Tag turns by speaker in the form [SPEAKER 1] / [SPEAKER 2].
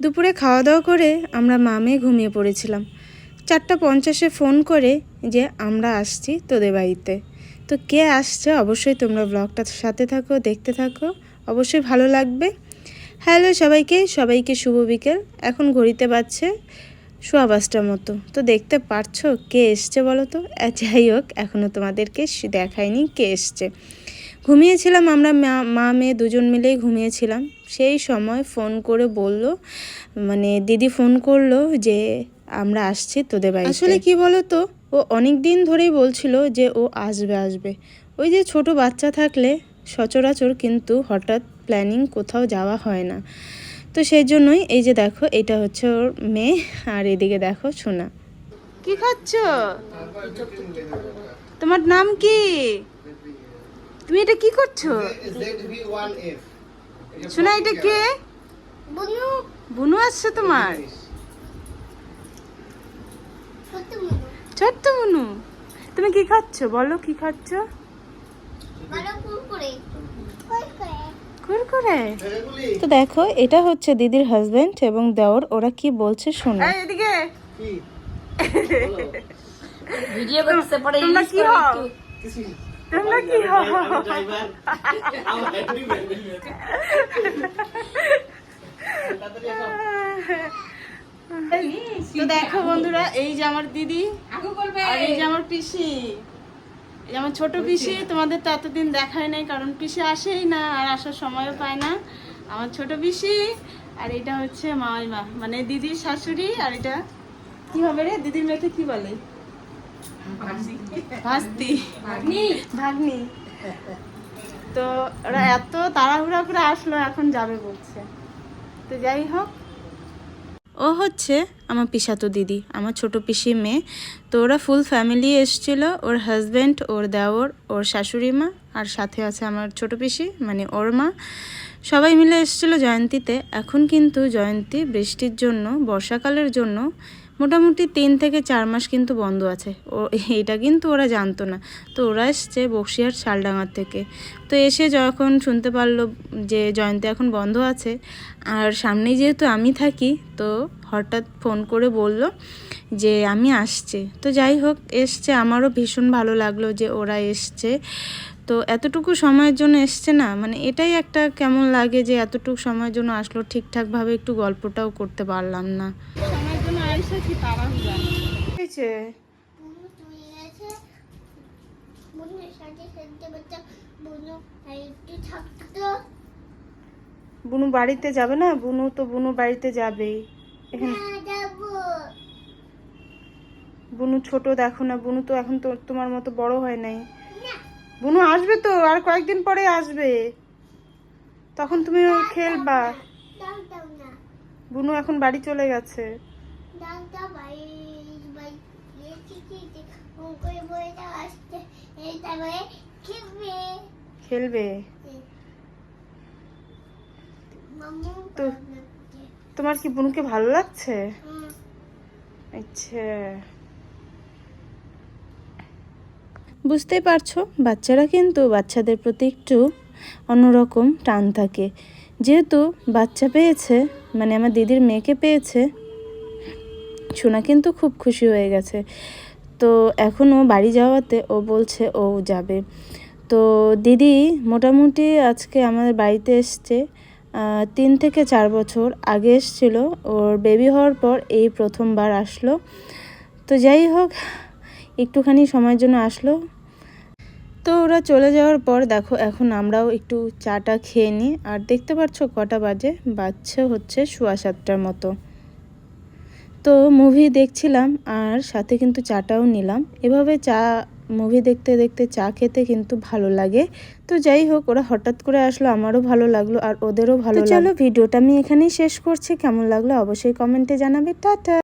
[SPEAKER 1] দুপুরে খাওয়া দাওয়া করে আমরা মামে ঘুমিয়ে পড়েছিলাম। চারটা পঞ্চাশে ফোন করে যে, আমরা আসছি তোদের বাড়িতে। তো কে আসছে অবশ্যই তোমরা ব্লগটার সাথে থাকো, দেখতে থাকো, অবশ্যই ভালো লাগবে। হ্যালো সবাইকে সবাইকে শুভ বিকেল। এখন ঘড়িতে বাজছে সোয়া পাঁচটার মতো। তো দেখতে পারছ কে এসছে বলো তো? যাই হোক এখনও তোমাদেরকে দেখায়নি কে এসছে। ঘুমিয়েছিলাম আমরা মা- মা মেয়ে দুজন মিলেই ঘুমিয়েছিলাম। সেই সময় ফোন করে বলল মানে দিদি ফোন করল যে আমরা আসছি তোদের বাড়ি আসলে কি বলো তো ও অনেক দিন ধরেই বলছিল যে ও আসবে আসবে। ওই যে ছোট বাচ্চা থাকলে সচরাচর কিন্তু হঠাৎ প্ল্যানিং কোথাও যাওয়া হয় না। তো সেই জন্যই এই যে দেখো এটা হচ্ছে ওর মেয়ে আর এদিকে দেখো সোনা। কি খাচ্ছ? তোমার নাম কি? তুমি এটা কি করছ? শোনা এটা কে
[SPEAKER 2] বুনু।
[SPEAKER 1] বুনু আসছে তোমার। ছোট্ট বুনু। তুমি কি খাচ্ছ? বলো কি খাচ্ছ? তো দেখো এটা হচ্ছে দিদির হাজবেন্ড এবং দেওর ওরা কি বলছে শোনো। এদিকে।
[SPEAKER 3] ভিডিও করতে পরে
[SPEAKER 1] তোমরা কি হও?
[SPEAKER 4] কিছু
[SPEAKER 1] তোমরা কি তো দেখো বন্ধুরা এই যে আমার দিদি আর এই যে আমার পিসি। এই আমার ছোট পিসি তোমাদের তো এতদিন দেখায় নাই কারণ পিসি আসেই না আর আসার সময়ও পায় না। আমার ছোট পিসি আর এটা হচ্ছে মামাইমা মানে দিদির শাশুড়ি আর এটা কি হবে রে? দিদির মেয়েকে কি বলে? ভাস্তি ভাগ্নি। তো ওরা এত তাড়াহুড়া করে আসলো এখন যাবে বলছে। তো যাই হোক। ও হচ্ছে আমার পিসাতো দিদি, আমার ছোট পিসি মেয়ে। তো ওরা ফুল ফ্যামিলি এসছিল, ওর হাজব্যান্ড ওর দেওর, ওর শাশুড়ি মা, আর সাথে আছে আমার ছোট পিসি মানে ওর মা। সবাই মিলে এসেছিল জয়ন্তীতে। এখন কিন্তু জয়ন্তী বৃষ্টির জন্য, বর্ষাকালের জন্য মোটামুটি তিন থেকে চার মাস কিন্তু বন্ধ আছে। ও, এটা কিন্তু ওরা জানতো না। তো ওরা এসছে বক্সিয়ার শালডাঙ্গার থেকে। তো এসে যখন শুনতে পারল যে জয়ন্তী এখন বন্ধ আছে, আর সামনেই যেহেতু আমি থাকি, তো হঠাৎ ফোন করে বলল যে আমি আসছে। তো যাই হোক, এসছে। আমারও ভীষণ ভালো লাগল যে ওরা এসছে। তো এতটুকু সময়ের জন্য এসছে না? মানে এটাই একটা কেমন লাগে যে এতটুকু সময়ের জন্য আসলো, ঠিকঠাকভাবে একটু গল্পটাও করতে পারলাম না।
[SPEAKER 2] বুনু
[SPEAKER 1] বাড়িতে যাবে না? বুনু তো বুনু বাড়িতে যাবেই। এখানে। বুনু ছোট দেখো না বুনু তো এখন তো তোমার মতো বড় হয় নাই। বুনু আসবে তো আর কয়েকদিন পরে আসবে। তখন তুমি খেলবা। বুনু এখন বাড়ি চলে গেছে।
[SPEAKER 2] খেলবে।
[SPEAKER 1] তো তোমার কি বুনুকে ভালো লাগছে? আচ্ছা। বুঝতেই পারছ, বাচ্চারা কিন্তু বাচ্চাদের প্রতি একটু অন্যরকম টান থাকে। যেহেতু বাচ্চা পেয়েছে মানে আমার দিদির মেয়েকে পেয়েছে, সোনা কিন্তু খুব খুশি হয়ে গেছে। তো এখন ও বাড়ি যাওয়াতে ও বলছে ও যাবে। তো দিদি, মোটামুটি আজকে আমাদের বাড়িতে এসছে। তিন থেকে চার বছর আগে এসছিল। ওর বেবি হওয়ার পর এই প্রথমবার আসলো। তো যাই হোক, একটুখানি সময়ের জন্য আসলো। তো ওরা চলে যাওয়ার পর দেখো, এখন আমরাও একটু চাটা খেয়ে নিই। আর দেখতে পাচ্ছ কটা বাজে? বাচ্চা হচ্ছে সোয়া সাতটার মতো। তো মুভি দেখছিলাম আর সাথে কিন্তু চাটাও নিলাম। এভাবে চা মুভি দেখতে দেখতে চা খেতে কিন্তু ভালো লাগে। তো যাই হোক ওরা হঠাৎ করে আসলো আমারও ভালো লাগল আর ওদেরও ভালো চলো ভিডিওটা আমি এখানেই শেষ করছি। কেমন লাগল অবশ্যই কমেন্টে জানাবে। টাটা!